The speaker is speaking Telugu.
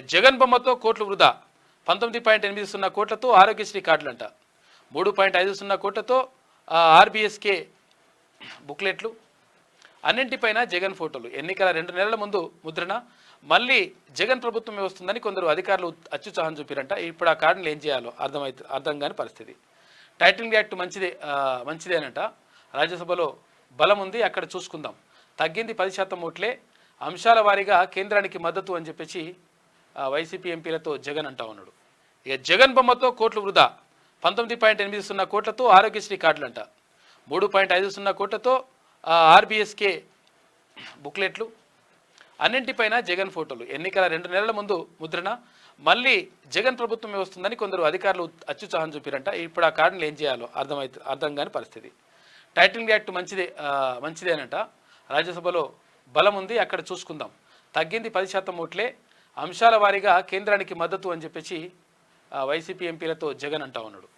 జగన్ బొమ్మతో కోట్లు వృధా. పంతొమ్మిది పాయింట్ ఎనిమిది సున్నా కోట్లతో ఆరోగ్యశ్రీ కార్డులంట. మూడు పాయింట్ ఐదు సున్నా కోట్లతో ఆర్బీఎస్కే బుక్లెట్లు. అన్నింటిపైన జగన్ ఫోటోలు. ఎన్నికల రెండు నెలల ముందు ముద్రణ. మళ్ళీ జగన్ ప్రభుత్వమే వస్తుందని కొందరు అధికారులు అత్యుత్సాహం చూపిరంట. ఇప్పుడు ఆ కార్డులు ఏం చేయాలో అర్థమైతే అర్థం కాని పరిస్థితి. టైటిల్ యాక్ట్ మంచిదే మంచిదే మంచిదేనంట. రాజ్యసభలో బలం ఉంది అక్కడ చూసుకుందాం. తగ్గింది పది శాతం ఓట్లే. అంశాల వారీగా కేంద్రానికి మద్దతు అని చెప్పేసి వైసీపీ ఎంపీలతో జగన్ అంటా ఉన్నాడు. ఇక జగన్ బొమ్మతో కోట్లు వృధా. పంతొమ్మిది పాయింట్ ఎనిమిది సున్నా కోట్లతో ఆరోగ్యశ్రీ కార్డులంట. మూడు పాయింట్ ఐదు సున్నా కోట్లతో ఆర్బీఎస్కే బుక్లెట్లు. అన్నింటిపైన జగన్ ఫోటోలు. ఎన్నికల రెండు నెలల ముందు ముద్రణ. మళ్ళీ జగన్ ప్రభుత్వమే వస్తుందని కొందరు అధికారులు అత్యుత్సాహం చూపిరంట. ఇప్పుడు ఆ కార్డులు ఏం చేయాలో అర్థమైతే అర్థం కాని పరిస్థితి. టైటిల్ యాక్ట్ మంచిదే మంచిదేనంట. రాజ్యసభలో బలం ఉంది అక్కడ చూసుకుందాం. తగ్గింది పది శాతం ఓట్లే. అంశాల వారీగా కేంద్రానికి మద్దతు అని చెప్పేసి వైసీపీ ఎంపీలతో జగన్ అంటా ఉన్నాడు.